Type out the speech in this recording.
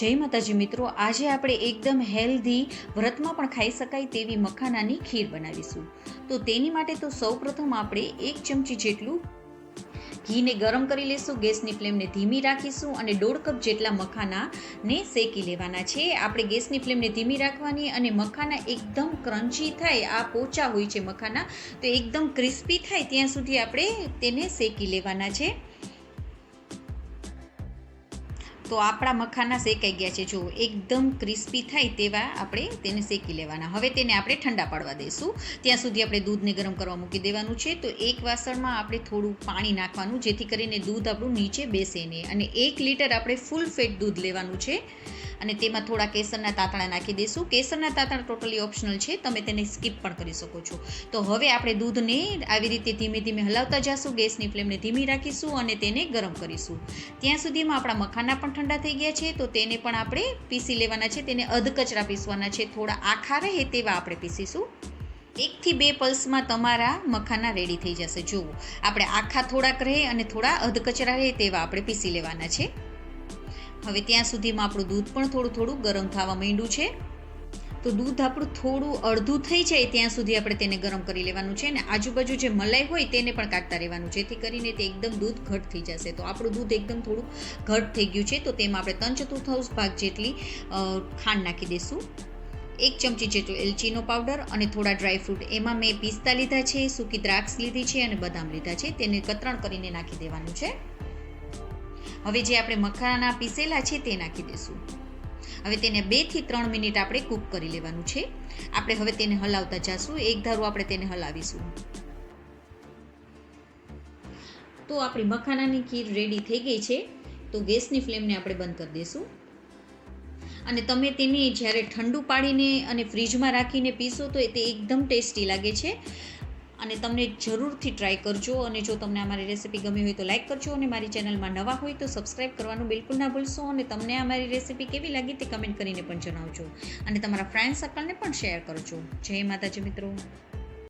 જય માતાજી મિત્રો, આજે આપણે એકદમ હેલ્ધી વ્રતમાં પણ ખાઈ શકાય તેવી મખાનાની ખીર બનાવીશું. તો તેની માટે તો સૌપ્રથમ આપણે એક ચમચી જેટલું ઘીને ગરમ કરી લઈશું ગેસની ફ્લેમને ધીમી રાખીશું અને દોઢ કપ જેટલા મખાનાને શેકી લેવાના છે. આપણે ગેસની ફ્લેમને ધીમી રાખવાની અને મખાના એકદમ ક્રન્ચી થાય, આ પોચા હોય છે મખાના, તો એકદમ ક્રિસ્પી થાય, ત્યાં સુધી આપણે તેને શેકી લેવાના છે. તો આપણા મખાના શેકાઈ ગયા છે. જો એકદમ ક્રિસ્પી થાય તેવા આપણે તેને શેકી લેવાના. હવે તેને આપણે ઠંડા પાડવા દઈશું. ત્યાં સુધી આપણે દૂધને ગરમ કરવા મૂકી દેવાનું છે. તો એક વાસણમાં આપણે થોડું પાણી નાખવાનું, જેથી કરીને દૂધ આપણું નીચે બેસે નહીં. અને એક લીટર આપણે ફૂલ ફેટ દૂધ લેવાનું છે. અને તેમાં થોડા કેસરના તાતણા નાખી દઈશું. કેસરના તાતણા ટોટલી ઓપ્શનલ છે. તમે તેને સ્કીપ પણ કરી શકો છો. તો હવે આપણે દૂધને આવી રીતે ધીમે ધીમે હલાવતા જઈશું ગેસની ફ્લેમને ધીમી રાખીશું અને તેને ગરમ કરીશું. ત્યાં સુધીમાં આપણા મખાના પણ ઠંડા થઈ ગયા છે. તો તેને પણ આપણે પીસી લેવાના છે. તેને અધકચરા પીસવાના છે. થોડા આખા રહે તેવા આપણે પીસીશું. એકથી બે પલ્સમાં તમારા મખાના રેડી થઈ જશે. જુઓ. આપણે આખા થોડાક રહે અને થોડા અધકચરા રહે તેવા આપણે પીસી લેવાના છે. હવે ત્યાં સુધીમાં આપણું દૂધ પણ થોડું થોડું ગરમ થવા માંડ્યું છે. તો દૂધ આપણું થોડું અડધું થઈ જાય ત્યાં સુધી આપણે તેને ગરમ કરી લેવાનું છે અને આજુબાજુ જે મલાઈ હોય તેને પણ કાઢતા રહેવાનું, જેથી કરીને તે એકદમ દૂધ ઘટ થઈ જશે. તો આપણું દૂધ એકદમ થોડું ઘટ થઈ ગયું છે, તો તેમાં આપણે ત્રણ ચતુર્થાંશ ભાગ જેટલી ખાંડ નાખી દઈશું. એક ચમચી જેટલો એલચીનો પાવડર અને થોડા ડ્રાયફ્રૂટ એમાં મેં પિસ્તા લીધા છે, સૂકી દ્રાક્ષ લીધી છે અને બદામ લીધા છે. તેને કતરણ કરીને નાખી દેવાનું છે. હવે જે આપણે મખાના પીસેલા છે તે નાખી દઈશું હવે તેને બેથી ત્રણ મિનિટ આપણે કૂક કરી લેવાનું છે. આપણે હવે તેને હલાવતા જઈશું એક ધારું આપણે તેને હલાવીશું. તો આપણી મખાનાની ખીર રેડી થઈ ગઈ છે. તો ગેસની ફ્લેમને આપણે બંધ કરી દઈશું અને તમે તેને જ્યારે ઠંડુ પાડીને અને ફ્રીજમાં રાખીને પીશો તો તે એકદમ ટેસ્ટી લાગે છે. અને તમને જરૂરથી ટ્રાય કરજો અને જો તમને અમારી રેસીપી ગમી હોય તો લાઇક કરજો અને મારી ચેનલમાં નવા હોય તો સબસ્ક્રાઈબ કરવાનું બિલકુલ ના ભૂલશો અને તમને અમારી રેસીપી કેવી લાગી તે કમેન્ટ કરીને પણ જણાવજો. અને તમારા ફ્રેન્ડ સર્કલને પણ શેર કરજો. જય માતાજી મિત્રો.